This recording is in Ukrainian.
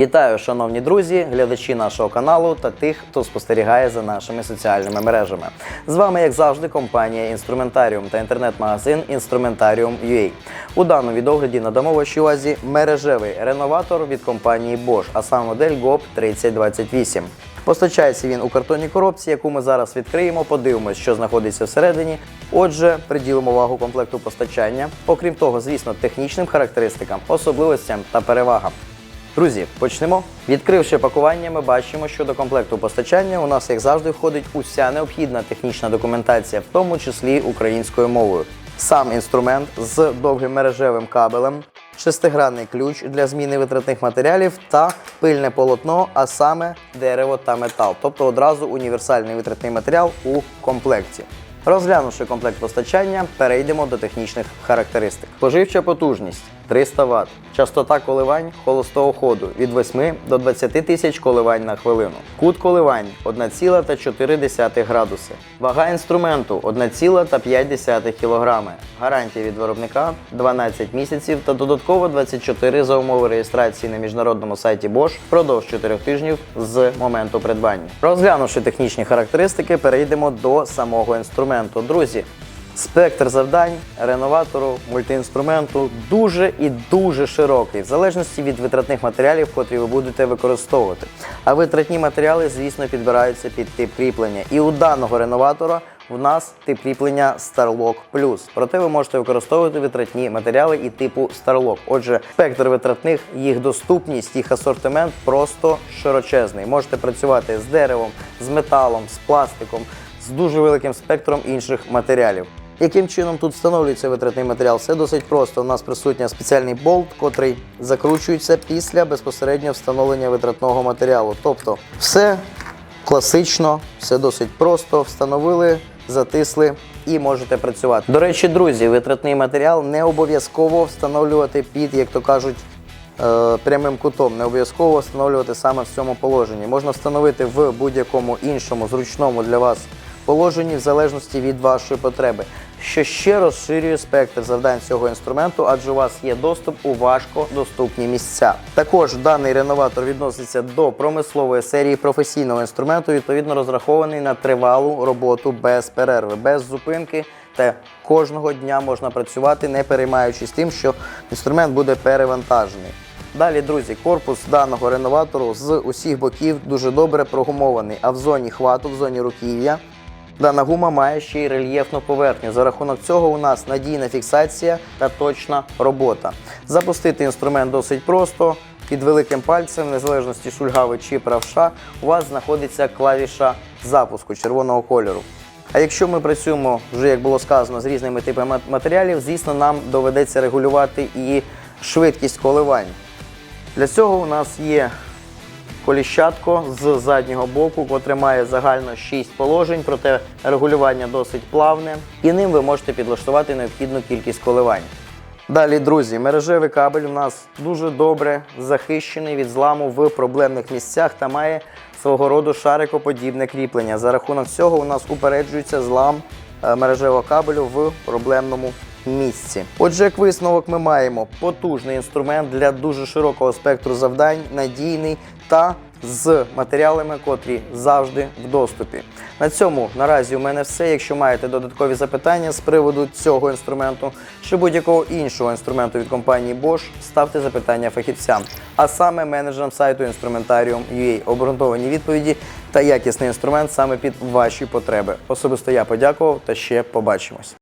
Вітаю, шановні друзі, глядачі нашого каналу та тих, хто спостерігає за нашими соціальними мережами. З вами, як завжди, компанія Інструментаріум та інтернет-магазин Instrumentarium.ua. У даному відогляді надамо вашій увазі мережевий реноватор від компанії Bosch, а саме модель GOP 3028. Постачається він у картонній коробці, яку ми зараз відкриємо, подивимось, що знаходиться всередині. Отже, приділимо увагу комплекту постачання. Окрім того, звісно, технічним характеристикам, особливостям та перевагам. Друзі, почнемо. Відкривши пакування, ми бачимо, що до комплекту постачання у нас, як завжди, входить уся необхідна технічна документація, в тому числі українською мовою. Сам інструмент з довгим мережевим кабелем, шестигранний ключ для зміни витратних матеріалів та пильне полотно, а саме дерево та метал, тобто одразу універсальний витратний матеріал у комплекті. Розглянувши комплект постачання, перейдемо до технічних характеристик. Споживча потужність 300 Вт, частота коливань холостого ходу від 8 до 20 тисяч коливань на хвилину. Кут коливань 1,4 градуси. Вага інструменту 1,5 кг. Гарантія від виробника 12 місяців та додатково 24 за умови реєстрації на міжнародному сайті Bosch впродовж 4 тижнів з моменту придбання. Розглянувши технічні характеристики, перейдемо до самого інструменту. Друзі, Спектр завдань реноватору мультиінструменту дуже і дуже широкий, в залежності від витратних матеріалів, котрі ви будете використовувати. А витратні матеріали, звісно, підбираються під тип кріплення. І у даного реноватора в нас тип кріплення Starlock Plus. Проте ви можете використовувати витратні матеріали і типу Starlock. Отже, спектр витратних, їх доступність, їх асортимент просто широчезний. Можете працювати з деревом, з металом, з пластиком, з дуже великим спектром інших матеріалів. Яким чином тут встановлюється витратний матеріал? Все досить просто. У нас присутній спеціальний болт, котрий закручується після безпосередньо встановлення витратного матеріалу. Тобто, все класично, все досить просто. Встановили, затисли і можете працювати. До речі, друзі, витратний матеріал не обов'язково встановлювати під, як то кажуть, е, прямим кутом. Не обов'язково встановлювати саме в цьому положенні. Можна встановити в будь-якому іншому зручному для вас положенні в залежності від вашої потреби, що ще розширює спектр завдань цього інструменту, адже у вас є доступ у важкодоступні місця. Також даний реноватор відноситься до промислової серії професійного інструменту, відповідно розрахований на тривалу роботу без перерви, без зупинки. Та кожного дня можна працювати, не переймаючись тим, що інструмент буде перевантажений. Далі, друзі, корпус даного реноватору з усіх боків дуже добре прогумований, а в зоні хвату, в зоні руків'я, дана гума має ще й рельєфну поверхню. За рахунок цього у нас надійна фіксація та точна робота. Запустити інструмент досить просто. Під великим пальцем, в незалежності шульгави чи правша, у вас знаходиться клавіша запуску червоного кольору. А якщо ми працюємо, вже як було сказано, з різними типами матеріалів, звісно, нам доведеться регулювати і швидкість коливань. Для цього у нас є коліщатко з заднього боку, котре має загально 6 положень, проте регулювання досить плавне, і ним ви можете підлаштувати необхідну кількість коливань. Далі, друзі, мережевий кабель у нас дуже добре захищений від зламу в проблемних місцях та має свого роду шарикоподібне кріплення. За рахунок цього у нас упереджується злам е, мережевого кабелю в проблемному місці. Отже, як висновок, ми маємо потужний інструмент для дуже широкого спектру завдань, надійний та з матеріалами, котрі завжди в доступі. На цьому наразі у мене все. Якщо маєте додаткові запитання з приводу цього інструменту чи будь-якого іншого інструменту від компанії Bosch, ставте запитання фахівцям, а саме менеджерам сайту Instrumentarium.ua. Обґрунтовані відповіді та якісний інструмент саме під ваші потреби. Особисто я подякував та ще побачимось.